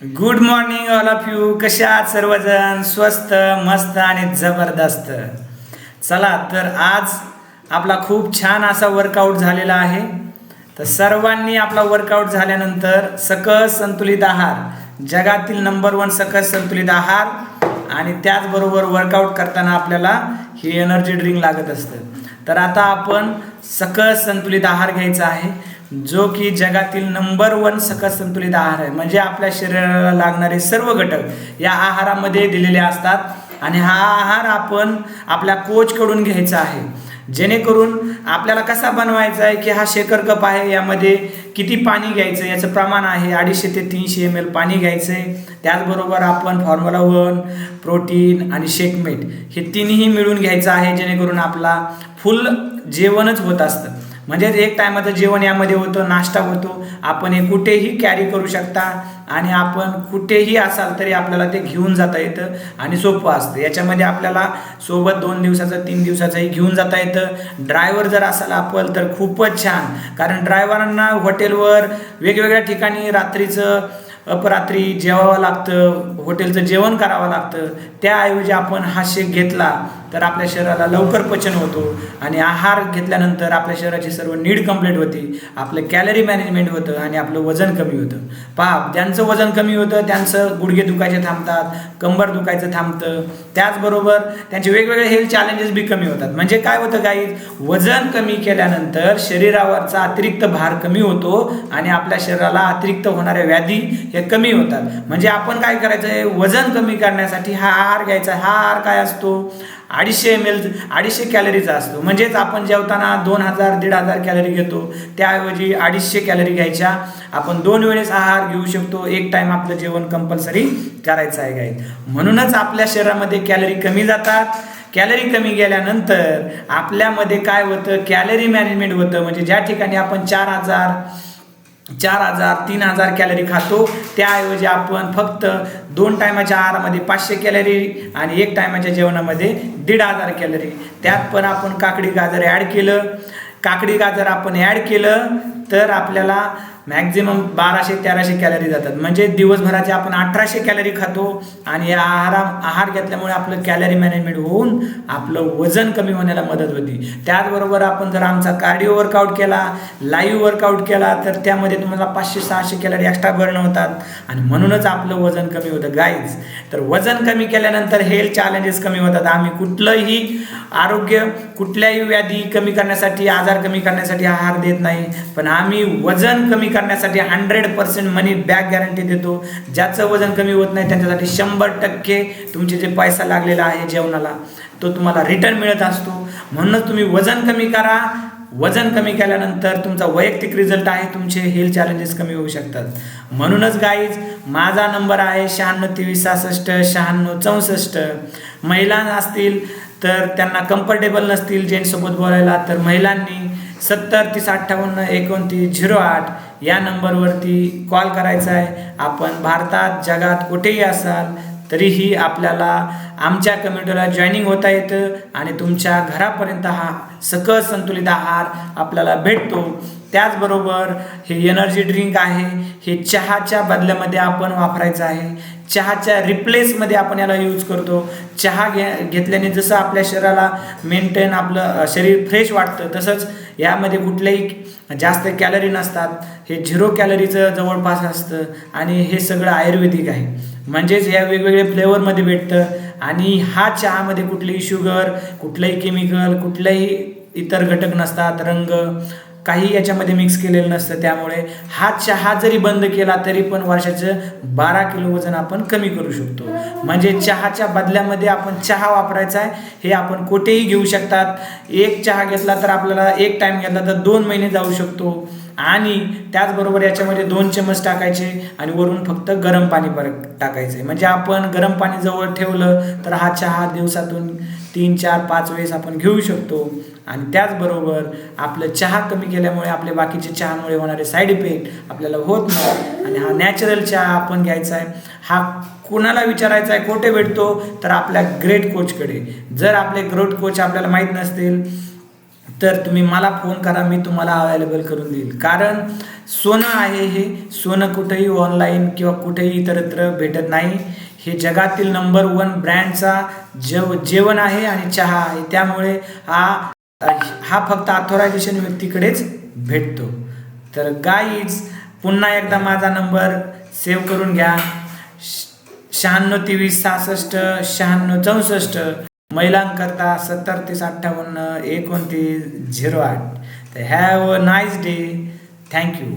Good morning all of you कसे आहात सर्वजण? स्वस्त मस्त आणि जबरदस्त. चला तर आज आपला खूप छान असा वर्कआउट झालेला आहे. तर सर्वांनी आपला वर्कआउट झाल्यानंतर सकस संतुलित आहार जगातील नंबर वन सकस संतुलित आहार आणि त्याचबरोबर वर्कआउट करताना आपल्याला ही एनर्जी ड्रिंक लागत असतं. तर आता आपण सकस संतुलित आहार घ्यायचा आहे. जो की जगातील नंबर वन सकस संतुलित आहार आहे. म्हणजे आपल्या शरीराला लागणारे सर्व घटक या आहारामध्ये दिलेले असतात. आणि हा आहार आपण आपल्या कोचकडून घ्यायचा आहे. जेणेकरून आपल्याला कसा बनवायचा आहे की हा शेकर कप आहे यामध्ये किती पाणी घ्यायचं याचं प्रमाण आहे अडीचशे ते तीनशे एम एल पाणी घ्यायचं आहे त्याचबरोबर आपण फॉर्म्युला वन प्रोटीन आणि शेकमेट हे तिन्ही मिळून घ्यायचं आहे जेणेकरून आपला फुल जेवणच होत असतं. म्हणजेच एक टायमाचं जेवण यामध्ये होतं नाश्ता होतो. आपण हे कुठेही कॅरी करू शकता आणि आपण कुठेही असाल तरी आपल्याला ते घेऊन जाता येतं आणि सोपं असतं. याच्यामध्ये आपल्याला सोबत दोन दिवसाचं तीन दिवसाचंही घेऊन जाता येतं. ड्रायव्हर जर असाल आपण तर खूपच छान. कारण ड्रायव्हरांना हॉटेलवर वेगवेगळ्या ठिकाणी रात्रीचं अपरात्री जेवावं लागतं. हॉटेलचं जेवण करावं लागतं. त्याऐवजी आपण हा शेक घेतला तर आपल्या शरीराला लवकर पचन होतो आणि आहार घेतल्यानंतर आपल्या शरीराची सर्व नीड कंप्लीट होते. आपलं कॅलरी मॅनेजमेंट होतं आणि आपलं वजन कमी होतं. पहा ज्यांचं वजन कमी होतं त्यांचं गुडघे दुखायचे थांबतात कंबर दुखायचं थांबतं. त्याचबरोबर त्यांचे वेगवेगळे हेल्थ चॅलेंजेस बी कमी होतात. म्हणजे काय होतं काही वजन कमी केल्यानंतर शरीरावरचा अतिरिक्त भार कमी होतो आणि आपल्या शरीराला अतिरिक्त होणाऱ्या व्याधी हे कमी होतात. म्हणजे आपण काय करायचं? आहे वजन कमी करण्यासाठी हा आहार घ्यायचा हा आहार काय असतो? अडीचशे एम एल अडीचशे कॅलरीचा असतो. म्हणजेच आपण जेवताना दोन हजार दीड हजार कॅलरी घेतो. त्याऐवजी अडीचशे कॅलरी घ्यायच्या. आपण दोन वेळेस आहार घेऊ शकतो. एक टाईम आपलं जेवण कंपल्सरी करायचं आहे गाई म्हणूनच आपल्या शरीरामध्ये कॅलरी कमी जातात. कॅलरी कमी गेल्यानंतर आपल्यामध्ये काय होतं? कॅलरी मॅनेजमेंट होतं. म्हणजे ज्या ठिकाणी आपण चार हजार चार हजार तीन हजार कॅलरी खातो. त्याऐवजी आपण फक्त दोन टायमाच्या आहारामध्ये पाचशे कॅलरी आणि एक टायमाच्या जेवणामध्ये दीड हजार कॅलरी त्यात पण आपण काकडी गाजर ॲड केलं. काकडी गाजर आपण ॲड केलं तर आपल्याला मॅक्झिमम बाराशे तेराशे कॅलरी जातात. म्हणजे दिवसभराचे आपण अठराशे कॅलरी खातो आणि या आहारा आहार घेतल्यामुळे आपलं कॅलरी मॅनेजमेंट होऊन आपलं वजन कमी होण्याला मदत होती. त्याचबरोबर आपण जर आमचा कार्डिओ वर्कआउट केला लाईव्ह वर्कआउट केला तर त्यामध्ये तुम्हाला पाचशे सहाशे कॅलरी एक्स्ट्रा बर्न होतात आणि म्हणूनच आपलं वजन कमी होतं. गाईज तर वजन कमी केल्यानंतर हेल्थ चॅलेंजेस कमी होतात. आम्ही कुठलंही आरोग्य कुठल्याही व्याधी कमी करण्यासाठी आजार कमी करण्यासाठी आहार देत नाही. पण आम्ही वजन कमी करण्यासाठी hundred percent money back guarantee देतो. ज्याचं वजन कमी होत नाही त्यांच्यासाठी शंभर टक्के तुमचे जे पैसा लागलेला आहे जेवणाला तो तुम्हाला रिटर्न मिळत असतो. म्हणूनच तुम्ही वजन कमी करा. वजन कमी केल्यानंतर तुमचा वैयक्तिक रिझल्ट आहे तुमचे हेल्थ चॅलेंजेस कमी होऊ शकतात. म्हणूनच गाईज माझा नंबर आहे शहाण्णव तेवीस सहासष्ट शहाण्णव चौसष्ट. महिला असतील तर त्यांना कम्फर्टेबल नसतील जेंट्ससोबत बोलायला तर महिलांनी सत्तर तीस अठ्ठावन्न एकोणतीस झिरो आठ या नंबरवरती कॉल करायचा आहे. आपण भारतात जगात कुठेही असाल तरीही आपल्याला आमच्या कम्युनिटीला जॉईनिंग होता येतं आणि तुमच्या घरापर्यंत हा सकस संतुलित आहार आपल्याला भेटतो. त्याचबरोबर हे एनर्जी ड्रिंक आहे हे चहाच्या बदल्यामध्ये आपण वापरायचं आहे. चहाच्या रिप्लेसमध्ये आपण याला यूज करतो. चहा घे घेतल्याने जसं आपल्या शरीराला मेंटेन आपलं शरीर फ्रेश वाटतं तसंच यामध्ये कुठल्याही जास्त कॅलरी नसतात. हे झिरो कॅलरीचं जवळपास असतं आणि हे सगळं आयुर्वेदिक आहे. म्हणजेच या वेगवेगळे फ्लेवरमध्ये भेटतं आणि हा चहामध्ये कुठलीही शुगर कुठलंही केमिकल कुठलंही इतर घटक नसतात. रंग काही याच्यामध्ये मिक्स केलेलं नसतं. त्यामुळे हा चहा जरी बंद केला तरी पण वर्षाचं बारा किलो वजन आपण कमी करू शकतो. म्हणजे चहाच्या बदल्यामध्ये आपण चहा वापरायचा आहे हे आपण कुठेही घेऊ शकतात. एक चहा घेतला तर आपल्याला एक टाईम घेतला तर दोन महिने जाऊ शकतो. आणि त्याचबरोबर याच्यामध्ये दोन चमच टाकायचे आणि वरून फक्त गरम पाणी परत टाकायचे. म्हणजे आपण गरम पाणी जवळ ठेवलं तर हा चहा दिवसातून तीन चार पाच वेळेस आपण घेऊ शकतो. आणि त्याचबरोबर आपलं चहा कमी केल्यामुळे आपले बाकीचे चहामुळे होणारे साईड इफेक्ट आपल्याला होत नाही. आणि हा नॅचरल चहा आपण घ्यायचा आहे. हा कुणाला विचारायचा आहे कोठे भेटतो? तर आपल्या ग्रेट कोचकडे जर आपले ग्रेट कोच आपल्याला माहीत नसतील तर तुम्ही मला फोन करा मी तुम्हाला अवेलेबल करून देईल. कारण सोनं आहे हे. सोनं कुठेही ऑनलाईन किंवा कुठेही इतरत्र भेटत नाही. हे जगातील नंबर वन ब्रँडचा जेव जेवण आहे आणि चहा आहे. त्यामुळे हा हा फक्त ऑथोरायझेशन व्यक्तीकडेच भेटतो. तर गाईज पुन्हा एकदा माझा नंबर सेव्ह करून घ्या. शहाण्णव तेवीस सहासष्ट शहाण्णव चौसष्ट. महिलांकरता सत्तर तीस अठ्ठावन्न एकोणतीस झिरो आठ. तर have a nice day thank you